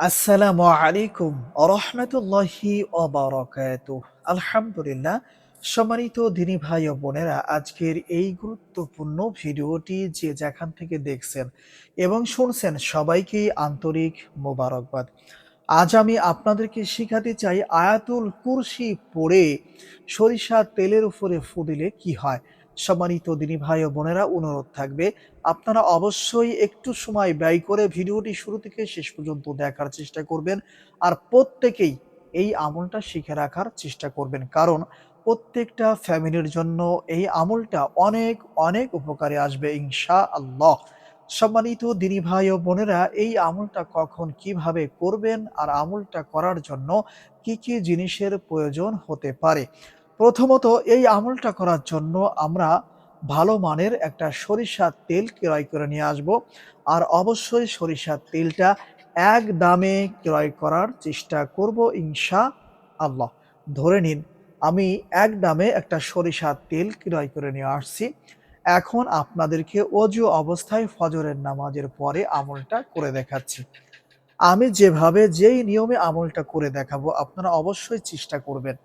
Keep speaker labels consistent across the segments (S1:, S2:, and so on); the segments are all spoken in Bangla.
S1: আসসালামু আলাইকুম রহমতুল্লাহি অবরকাত আলহামদুলিল্লাহ, সম্মানিত দিনী ভাই ও বোনেরা, আজকের এই গুরুত্বপূর্ণ ভিডিওটি যে যেখান থেকে দেখছেন এবং শুনছেন সবাইকেই আন্তরিক মোবারকবাদ। আজ আমি আপনাদেরকে শিখাতে চাই আয়াতুল কুরসি পড়ে সরিষা তেলের উপরে ফু দিলে কি হয়। সম্মানিত দিনী ভাই ও বোনেরা, অনুরোধ থাকবে, আপনারা অবশ্যই একটু সময় ব্যয় করে ভিডিওটি শুরু থেকে শেষ পর্যন্ত দেখার চেষ্টা করবেন আর প্রত্যেকেই এই আমলটা শিখে রাখার চেষ্টা করবেন। কারণ প্রত্যেকটা ফ্যামিলির জন্য এই আমলটা অনেক অনেক উপকারে আসবে ইনশা আল্লাহ সম্মানিত দিনী ভাই ও বোনেরা, এই আমলটা কখন কীভাবে করবেন আর আমলটা করার জন্য কি কি জিনিসের প্রয়োজন হতে পারে? প্রথমত এই আমলটা করার জন্য আমরা ভালো মানের একটা সরিষার তেল ক্রয় করে নিয়ে আসব। আর অবশ্যই সরিষার তেলটা এক দামে ক্রয় করার চেষ্টা করব ইনশা আল্লাহ ধরে নিন, আমি এক দামে একটা সরিষার তেল ক্রয় করে নিয়ে আসছি। এখন আপনাদেরকে অজু অবস্থায় ফজরের নামাজের পরে আমলটা করে দেখাচ্ছি। আমি যেভাবে যেই নিয়মে আমলটা করে দেখাবো, আপনারা অবশ্যই চেষ্টা করবেন।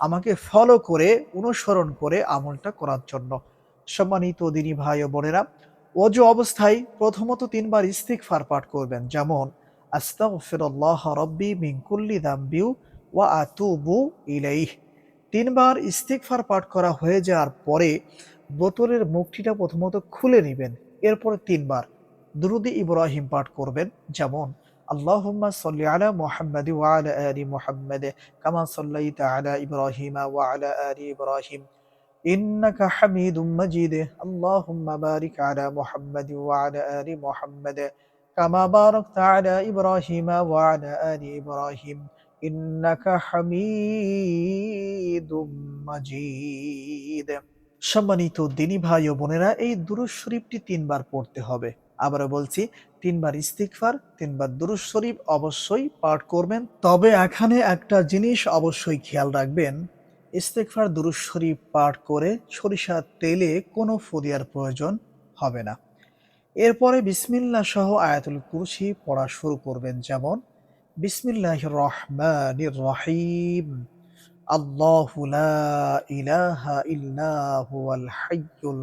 S1: আমাকে ফলো করে, অনুসরণ করে আমলটা করার জন্য। সম্মানিত দিনী ভাই ও বোনেরা, অজু অবস্থায় প্রথমত তিনবার ইস্তিগফার পাঠ করবেন। যেমন, আস্তাগফিরুল্লাহ রব্বি মিন কুল্লি দাম্বিউ ওয়া আতুবু ইলাইহ। তিনবার ইস্তিগফার পাঠ করা হয়ে যাওয়ার পরে বোতলের মুখটিটা প্রথমত খুলে নেবেন। এরপরে তিনবার দুরুদি ইব্রাহিম পাঠ করবেন। যেমন اللهم صل على محمد وعلى آل محمد كما صليت على إبراهيم وعلى آل إبراهيم إنك حميد مجيد اللهم بارك على محمد وعلى آل محمد كما باركت على إبراهيم وعلى آل إبراهيم إنك حميد مجيد সম্মানিত দিনী ভাই ও বোনেরা এই দুরুজ শরীফটি তিনবার পড়তে হবে আবারও বলছি, তিনবার ইস্তিগফার, তিনবার দুরুজ শরীফ অবশ্যই পাঠ করবেন। তবে এখানে একটা জিনিস অবশ্যই খেয়াল রাখবেন ইস্তেকফার দুরুজ শরীফ পাঠ করে সরিষার তেলে কোনো ফদিয়ার প্রয়োজন হবে না। এরপরে বিসমিল্লা সহ আয়াতুল কুরসি পড়া শুরু করবেন, যেমন বিসমিল্লাহ রহমান রহিম, আল্লাহ ইলাহা ইল্লা হুয়াল হাইয়ুল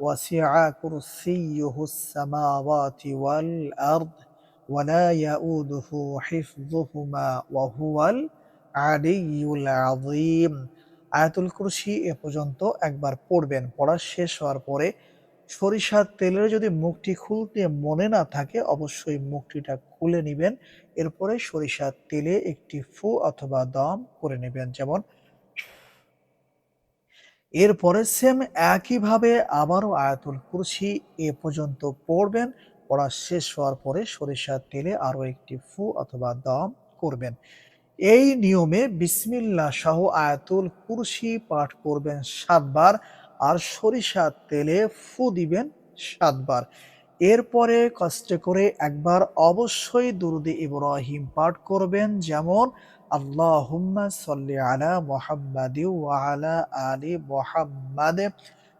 S1: وسع كرسيه السماوات والأرض ولا يؤوده حفظهما وهو العلي العظيم আয়াতুল কুরসি এ পর্যন্ত একবার পড়বেন পড়া শেষ হওয়ার পরে সরিষার তেলের যদি মুখটি খুলতে মনে না থাকে অবশ্যই মুখটিটা খুলে নেবেন এরপরে সরিষার তেলে একটি ফু অথবা দম করে নেবেন যেমন এরপরে সেম একইভাবে আবারও আয়াতুল কুরসি এ পর্যন্ত পড়বেন। পড়া শেষ হওয়ার পরে সরিষার তেলে আরও একটি ফু অথবা দম করবেন। এই নিয়মে বিসমিল্লা সহ আয়াতুল কুরসি পাঠ করবেন সাতবার আর সরিষার তেলে ফু দিবেন সাতবার। এরপরে কষ্ট করে একবার অবশ্যই দুরুদে ইব্রাহিম পাঠ করবেন। যেমন আল্লাহুম্মা সাল্লি আলা মুহাম্মাদি ওয়া আলা আলি মুহাম্মাদ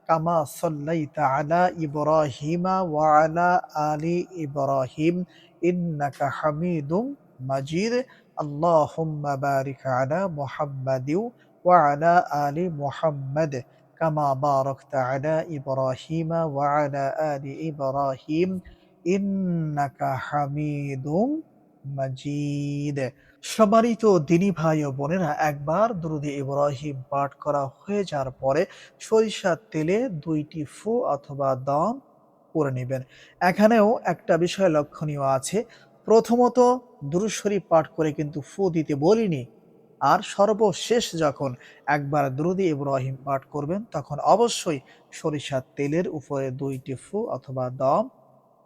S1: কামা সাল্লাইতা আলা ইব্রাহিমা ওয়া আলা আলি ইব্রাহিম ইন্নাকা হামিদুম মাজিদ اللهم بارك على محمد وعلى آل محمد كما باركت على إبراهيم وعلى آل إبراهيم إنك حميد مجيد সম্মানিত দিনী ভাই ও বোনেরা একবার দুরুদি ইব্রাহিম পাঠ করা হয়ে যাওয়ার পরে সরিষার তেলে দুইটি ফু অথবা দম করে নেবেন। এখানেও একটা বিষয় লক্ষণীয় আছে। প্রথমত, দুরুদ শরীফ পাঠ করে কিন্তু ফু দিতে বলিনি। আর সর্বশেষ যখন একবার দ্রুদি ইব্রাহিম পাঠ করবেন, তখন অবশ্যই সরিষার তেলের উপরে দুইটি ফু অথবা দম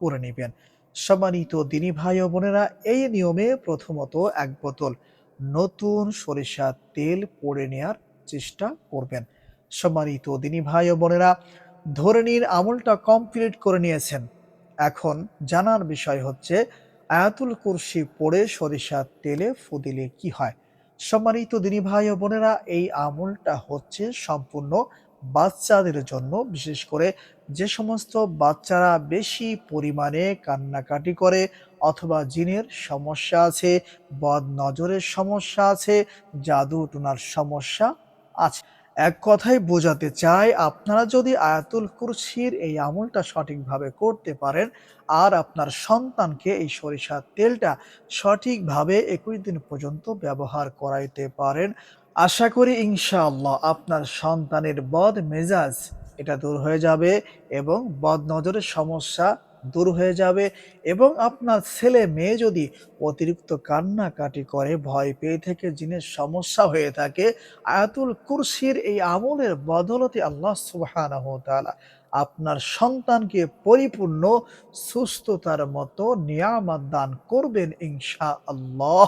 S1: করে নেবেন। সম্মানিত দিনী ভাই ও বোনেরা, এই নিয়মে প্রথমত এক বোতল নতুন সরিষার তেল পড়ে নেয়ার চেষ্টা করবেন। সম্মানিত দিনী ভাই ও বোনেরা, ধরে নিন আমলটা কমপ্লিট করে নিয়েছেন। এখন জানার বিষয় হচ্ছে, আয়াতুল কুরসি পড়ে সরিষার তেলে ফু দিলে কি হয়? সম্মানিত দিনী ভাই ও বোনেরা, এই আমলটা হচ্ছে সম্পূর্ণ বাচ্চাদের জন্য, বিশেষ করে যে সমস্ত বাচ্চারা বেশি পরিমাণে কান্নাকাটি করে অথবা জিনের সমস্যা আছে বদ নজরের সমস্যা আছে, জাদু টোনার সমস্যা আছে। এক কথায় বোঝাতে চাই, আপনারা যদি আয়াতুল কুরসির এই আমলটা সঠিকভাবে করতে পারেন আর আপনার সন্তানকে এই সরিষার তেলটা সঠিকভাবে একুশ দিন পর্যন্ত ব্যবহার করাইতে পারেন আশা করি ইনশাআল্লাহ আপনার সন্তানের বদ মেজাজ এটা দূর হয়ে যাবে এবং বদ নজরের সমস্যা দূর হয়ে যাবে এবং আপনার ছেলে মেয়ে যদি অতিরিক্ত কান্নাকাটি করে, ভয় পেয়ে থেকে, জিনের সমস্যা হয়ে থাকে, আয়াতুল কুরসির এই আমলের বদলতে আল্লাহ সুবহানাহু ওয়া আপনার সন্তানকে পরিপূর্ণ সুস্থতার মতো নিয়ামত দান করবেন ইনশাআল্লাহ।